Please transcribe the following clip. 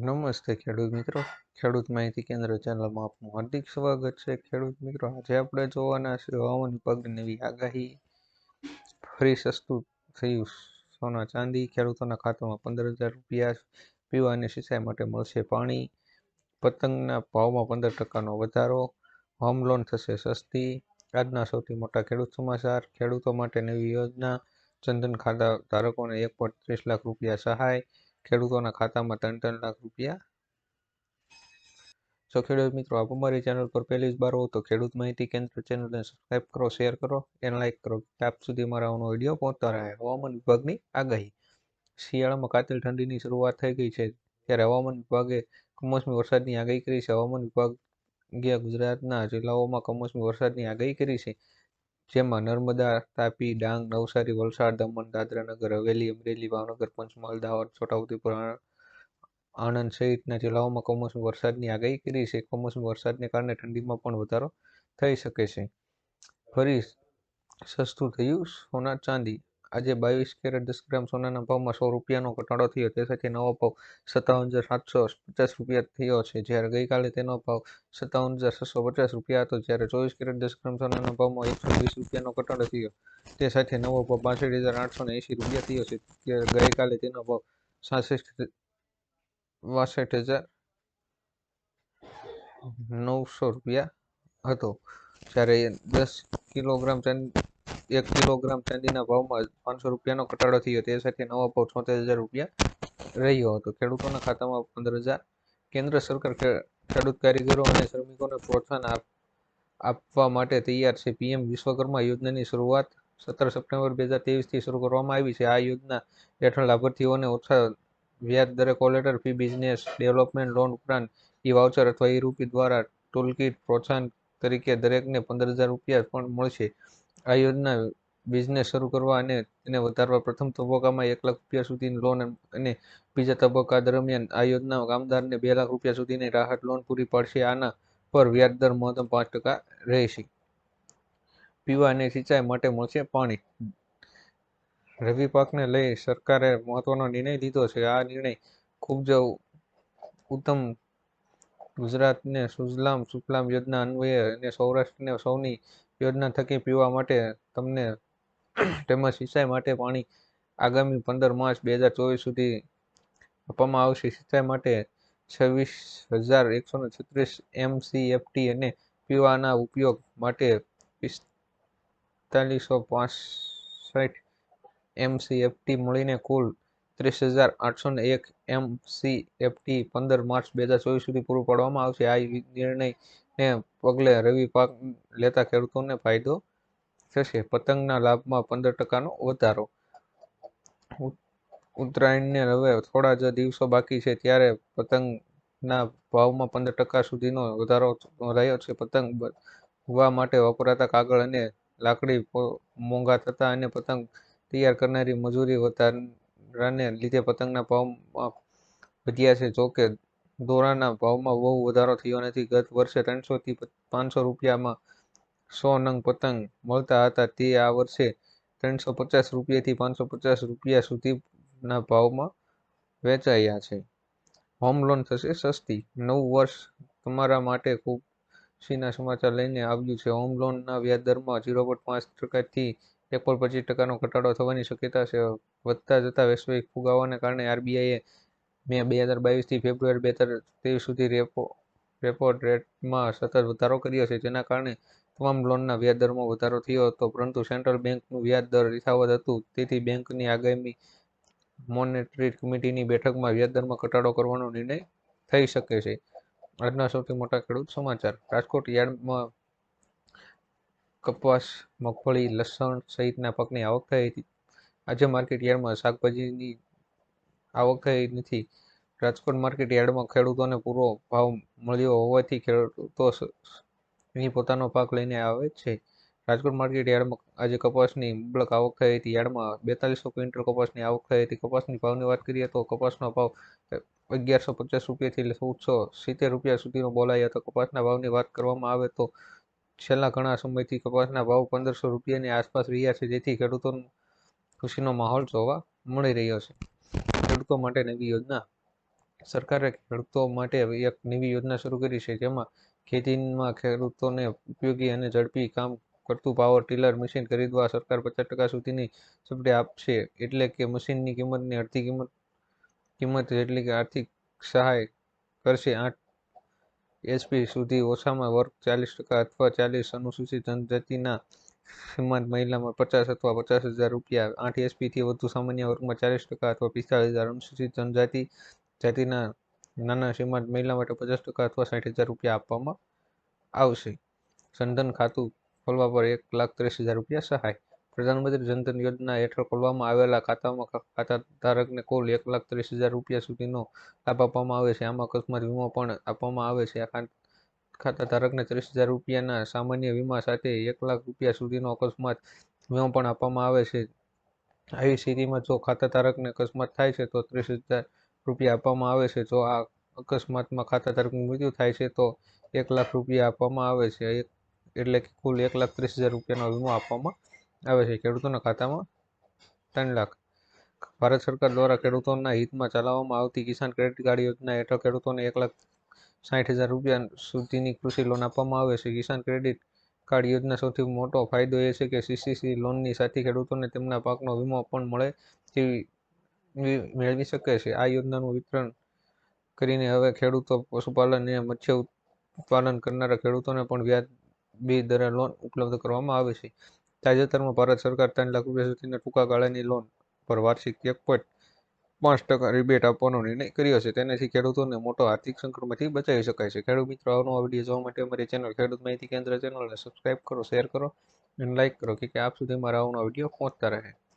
નમસ્તે ખેડૂત મિત્રો. ખેડૂત માહિતી કેન્દ્ર ચેનલમાં આપનું હાર્દિક સ્વાગત છે. ખેડૂત મિત્રો, આજે આપણે જોવાના છે હવામાન વિભાગની નવી આગાહી. ફરી સસ્તું થયું સોના ચાંદી. ખેડૂતોના ખાતામાં પંદર હજાર રૂપિયા પીવાની સિંચાઈ માટે મળશે પાણી. પતંગના ભાવમાં પંદર ટકાનો વધારો. હોમ લોન થશે સસ્તી. આજના સૌથી મોટા ખેડૂત સમાચાર. ખેડૂતો માટે નવી યોજના. જનધન ખાતા ધારકોને એક પોઈન્ટ ત્રીસ લાખ રૂપિયા સહાય. ખેડૂતોના ખાતામાં ત્રણ ત્રણ લાખ રૂપિયા. જો ખેડૂત મિત્રો, આપ અમારી ચેનલ પર પહેલી જ બાર હો તો ખેડૂત માહિતી કેન્દ્ર ચેનલને સબસ્ક્રાઇબ કરો શેર કરો અને લાઇક કરો આપ સુધી મારાનો આવનો વીડિયો પહોંચતા રહે. હવામાન વિભાગની આગાહી. શિયાળામાં કાતિલ ઠંડીની શરૂઆત થઈ ગઈ છે, ત્યારે હવામાન વિભાગે કમોસમી વરસાદની આગાહી કરી છે. હવામાન વિભાગે ગુજરાતના જિલ્લાઓમાં કમોસમી વરસાદની આગાહી કરી છે. જેમાં નર્મદા, તાપી, ડાંગ, નવસારી, વલસાડ, દમણ દાદરાનગર હવેલી, અમરેલી, ભાવનગર, પંચમહાલ, દાહોદ, છોટાઉદેપુર આણંદ સહિતના જિલ્લાઓમાં કમોસમી વરસાદની આગાહી કરી છે. કમોસમી વરસાદને કારણે ઠંડીમાં પણ વધારો થઈ શકે છે. ફરી સસ્તું થયું સોના ચાંદી આજે બાવીસ કેરેટ દસ ગ્રામ સોનાના ભાવમાં સો રૂપિયાનો ઘટાડો થયો. તે સાથે નવો ભાવ સત્તાવન હજાર સાતસો પચાસ રૂપિયા થયો છે. જ્યારે ગઈકાલે તેનો ભાવ સત્તાવન હજાર છસો પચાસ રૂપિયા હતો, જ્યારે ચોવીસ કેરેટ દસ ગ્રામ સોનાના ભાવમાં એકસો વીસ રૂપિયાનો ઘટાડો થયો. તે સાથે નવો ભાવ બાસઠ હજાર આઠસો ને એંસી રૂપિયા થયો છે. ત્યારે ગઈકાલે તેનો ભાવ સાસઠ બાસઠ હજાર નવસો રૂપિયા હતો. જ્યારે દસ કિલોગ્રામ એક કિલોગ્રામ ચાંદીના ભાવમાં પાંચસો રૂપિયાનો ઘટાડો થયો. તે સાથે નવો ભાવ છોતેર હજાર રૂપિયા રહ્યો હતો. ખેડૂતોના ખાતામાં પંદર હજાર. કેન્દ્ર સરકાર ખેડૂત કારીગરો અને શ્રમિકોને પ્રોત્સાહન આપવા માટે તૈયાર છે. પીએમ વિશ્વકર્મા યોજનાની શરૂઆત સત્તર સપ્ટેમ્બર બે હજાર તેવીસથી શરૂ કરવામાં આવી છે. આ યોજના હેઠળ લાભાર્થીઓને ઓછા વ્યાજ દરે collateral free, business development loan ઉપરાંત ઈ વાઉચર અથવા ઈ રૂપી દ્વારા ટૂલકીટ પ્રોત્સાહન તરીકે દરેકને પંદર હજાર રૂપિયા પણ મળશે. આ યોજના બિઝનેસ શરૂ કરવા અને તેને વધારવા પ્રથમ તબક્કામાં એક લાખ રૂપિયા સુધીની લોન અને બીજા તબક્કા દરમિયાન આ યોજના કામદારને બે લાખ રૂપિયા સુધીની રાહત લોન પૂરી પાડશે. આના પર વ્યાજ દર મહત્તમ પાંચ ટકા રહેશે. પીવા અને સિંચાઈ માટે મળશે પાણી. રવિ પાકને લઈ સરકારે મહત્વનો નિર્ણય લીધો છે. આ નિર્ણય ખૂબ જ ઉત્તમ ગુજરાતને સુજલામ સુફલામ યોજના અન્વયે અને સૌરાષ્ટ્રને સૌની યોજના થકી પીવા માટે તમને તેમજ સિંચાઈ માટે પાણી આગામી પંદર માર્ચ બે હજાર ચોવીસ સુધી આપવામાં આવશે. સિંચાઈ માટે છવ્વીસ હજાર એકસો ને છત્રીસ એમસીએફટી અને પીવાના ઉપયોગ માટે પિસ્તાલીસો પાસઠ એમસીએફટી મળીને કુલ ત્રીસ હજાર આઠસો એક ટી પંદર માર્ચ બે હજાર ચોવીસ સુધી પૂરું પાડવામાં આવશે. આ નિર્ણયને પગલે રવિ પાક લેતા ખેડૂતોને ફાયદો થશે. પતંગના લાભમાં પંદર ટકાનો વધારો. ઉત્તરાયણને હવે થોડા જ દિવસો બાકી છે ત્યારે પતંગના ભાવમાં પંદર ટકા સુધીનો વધારો રહ્યો છે. પતંગ હોવા માટે વપરાતા કાગળ અને લાકડી મોંઘા થતા અને પતંગ તૈયાર કરનારી મજૂરી વધારાને લીધે પતંગના ભાવમાં વધ્યા છે. જોકે દોરાના ભાવમાં બહુ વધારો થયો નથી. ગત વર્ષે ત્રણસોથી પાંચસો રૂપિયામાં સો નંગ પતંગ મળતા હતા. તે આ વર્ષે ત્રણસો પચાસ રૂપિયાથી પાંચસો પચાસ રૂપિયા સુધીના ભાવમાં વેચાયા છે. હોમ લોન થશે સસ્તી. નવું વર્ષ તમારા માટે ખૂબ ખુશીના સમાચાર લઈને આવ્યું છે. હોમ લોનના વ્યાજ દરમાં ઝીરો પોઈન્ટ પાંચ ટકાથી એક પોઈન્ટ પચીસ ટકાનો ઘટાડો થવાની શક્યતા છે. વધતા જતા વૈશ્વિક ફુગાવાને કારણે આરબીઆઈએ મે બે હજાર બાવીસથી ફેબ્રુઆરી બે હજાર ત્રેવીસ સુધી રેપો રેપો રેટમાં સતત વધારો કર્યો છે, જેના કારણે તમામ લોનના વ્યાજ દરમાં વધારો થયો હતો, પરંતુ સેન્ટ્રલ બેંકનું વ્યાજ દર યથાવત હતું. તેથી બેંકની આગામી મોનેટરી કમિટીની બેઠકમાં વ્યાજદરમાં ઘટાડો કરવાનો નિર્ણય થઈ શકે છે. આજના સૌથી મોટા ખેડૂત સમાચાર. રાજકોટ યાર્ડમાં કપાસ, મગફળી, લસણ સહિતના પાકની આવક થઈ હતી. આજે માર્કેટ યાર્ડમાં શાકભાજીની આવક થઈ નથી. રાજકોટ માર્કેટ યાર્ડમાં ખેડૂતોને પૂરો ભાવ મળ્યો હોવાથી ખેડૂતો પોતાનો પાક લઈને આવે છે. રાજકોટ માર્કેટ યાર્ડમાં આજે કપાસની મુબલક આવક થઈ હતી. યાર્ડમાં બેતાલીસો ક્વિન્ટલ કપાસની આવક થઈ હતી. કપાસની ભાવની વાત કરીએ તો કપાસનો ભાવ અગિયારસો પચાસ રૂપિયાથી ચૌદસો સિત્તેર રૂપિયા સુધીનો બોલાયો હતો. કપાસના ભાવની વાત કરવામાં આવે તો છેલ્લા ઘણા સમયથી કપાસના ભાવ પંદરસો રૂપિયાની આસપાસ રહ્યા છે, જેથી ખેડૂતોનો ખુશીનો માહોલ જોવા મળી રહ્યો છે. ખેડૂતો માટે નવી યોજના, સરકારે ખેડૂતો માટે એક નવી યોજના શરૂ કરી છે, જેમાં ખેતીમાં ખેડૂતોને ઉપયોગી અને ઝડપી કામ કરતું પાવર ટીલર મશીન ખરીદવા સરકાર પચાસ ટકા સુધીની સબસિડી આપશે, એટલે કે મશીનની કિંમતની અડધી કિંમત કિંમત જેટલી કે આર્થિક સહાય કરશે, આઠ એચપી સુધી ઓછામાં વર્ગ ચાલીસ ટકા અથવા ચાલીસ અનુસૂચિત જનજાતિના સીમાંત મહિલામાં પચાસ અથવા પચાસ હજાર રૂપિયા. આઠ એસપીથી વધુ સામાન્ય વર્ગમાં ચાલીસ ટકા અથવા પિસ્તાળીસ હજાર અનુસૂચિત જનજાતિ, જાતિના નાના સીમાંત મહિલા માટે પચાસ ટકા અથવા સાઠ હજાર રૂપિયા આપવામાં આવશે. સંધન ખાતું ખોલવા પર એક લાખ ત્રીસ હજાર રૂપિયા સહાય. પ્રધાનમંત્રી જનધન યોજના હેઠળ ખોલવામાં આવેલા ખાતામાં ખાતા ધારકને કુલ એક લાખ ત્રીસ હજાર રૂપિયા સુધીનો લાભ આપવામાં આવે છે. આમાં અકસ્માત વીમો પણ આપવામાં આવે છે. ખાતા ધારકને ત્રીસ હજાર રૂપિયાના સામાન્ય વીમા સાથે એક લાખ રૂપિયા સુધીનો અકસ્માત વીમો પણ આપવામાં આવે છે. આવી સ્થિતિમાં જો ખાતા ધારકને અકસ્માત થાય છે, તો ત્રીસ હજાર રૂપિયા આપવામાં આવે છે. જો આ અકસ્માતમાં ખાતા ધારકનું મૃત્યુ થાય છે, તો એક લાખ રૂપિયા આપવામાં આવે છે. એટલે કે કુલ એક લાખ ત્રીસ હજાર રૂપિયાનો વીમો આપવામાં આવે છે ખેડૂતોના ખાતામાં ત્રણ લાખ. ભારત સરકાર દ્વારા ખેડૂતોના હિતમાં ચલાવવામાં આવતી કિસાન ક્રેડિટ કાર્ડ યોજના હેઠળ ખેડૂતોને એક લાખ સાઠ હજાર રૂપિયા સુધીની કૃષિ લોન આપવામાં આવે છે. કિસાન ક્રેડિટ કાર્ડ યોજના સૌથી મોટો ફાયદો એ છે કે સીસીસી લોનની સાથે ખેડૂતોને તેમના પાકનો વીમો પણ મળે તેવી મેળવી શકે છે. આ યોજનાનું વિતરણ કરીને હવે ખેડૂતો, પશુપાલન અને મત્સ્ય ઉત્પાદન કરનારા ખેડૂતોને પણ વ્યાજ બે દરે લોન ઉપલબ્ધ કરવામાં આવે છે. તાજેતરમાં ભારત સરકાર ત્રણ લાખ રૂપિયા સુધીના ટૂંકા ગાળાની લોન પર વાર્ષિક એક પોઈન્ટ પાંચ ટકા રિબેટ આપવાનો નિર્ણય કર્યો છે. તેનાથી ખેડૂતોને મોટો આર્થિક સંકટમાંથી બચાવી શકાય છે. ખેડૂત મિત્રો, આવનો વીડિયો જોવા માટે અમારી ચેનલ ખેડૂત માહિતી કેન્દ્ર ચેનલને સબસ્ક્રાઇબ કરો શેર કરો અને લાઇક કરો કે આપ સુધી મારા આવનો વીડિયો પહોંચતા રહે.